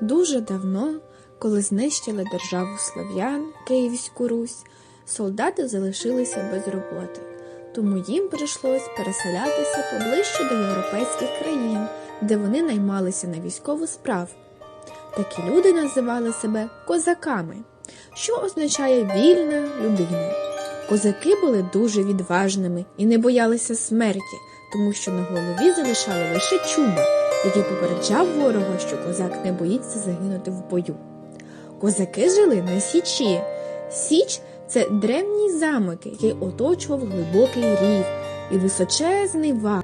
Дуже давно, коли знищили державу Слов'ян, Київську Русь, солдати залишилися без роботи, тому їм прийшлось переселятися поближче до європейських країн, де вони наймалися на військову справу. Такі люди називали себе козаками, що означає вільна людина. Козаки були дуже відважними і не боялися смерті, тому що на голові залишали лише чуба, який попереджав ворога, що козак не боїться загинути в бою. Козаки жили на Січі. Січ це древній замок, який оточував глибокий рів і височезний вал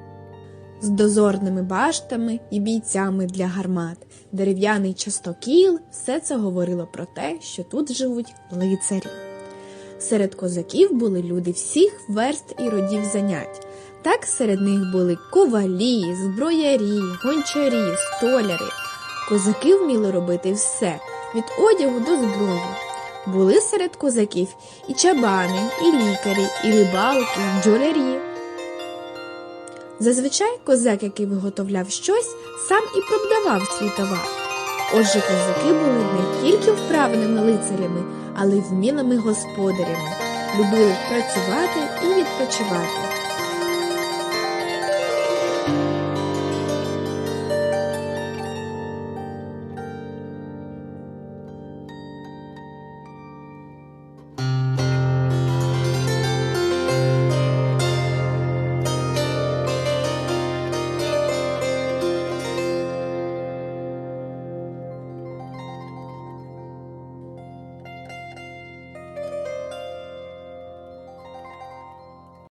з дозорними баштами і бійцями для гармат. Дерев'яний частокіл все це говорило про те, що тут живуть лицарі. Серед козаків були люди всіх верст і родів занять. Так серед них були ковалі, зброярі, гончарі, столяри. Козаки вміли робити все від одягу до зброї. Були серед козаків і чабани, і лікарі, і рибалки, і бджолярі. Зазвичай козак, який виготовляв щось, сам і продавав свій товар. Отже, козаки були не тільки вправними лицарями, але вмілими господарями, любили працювати і відпочивати.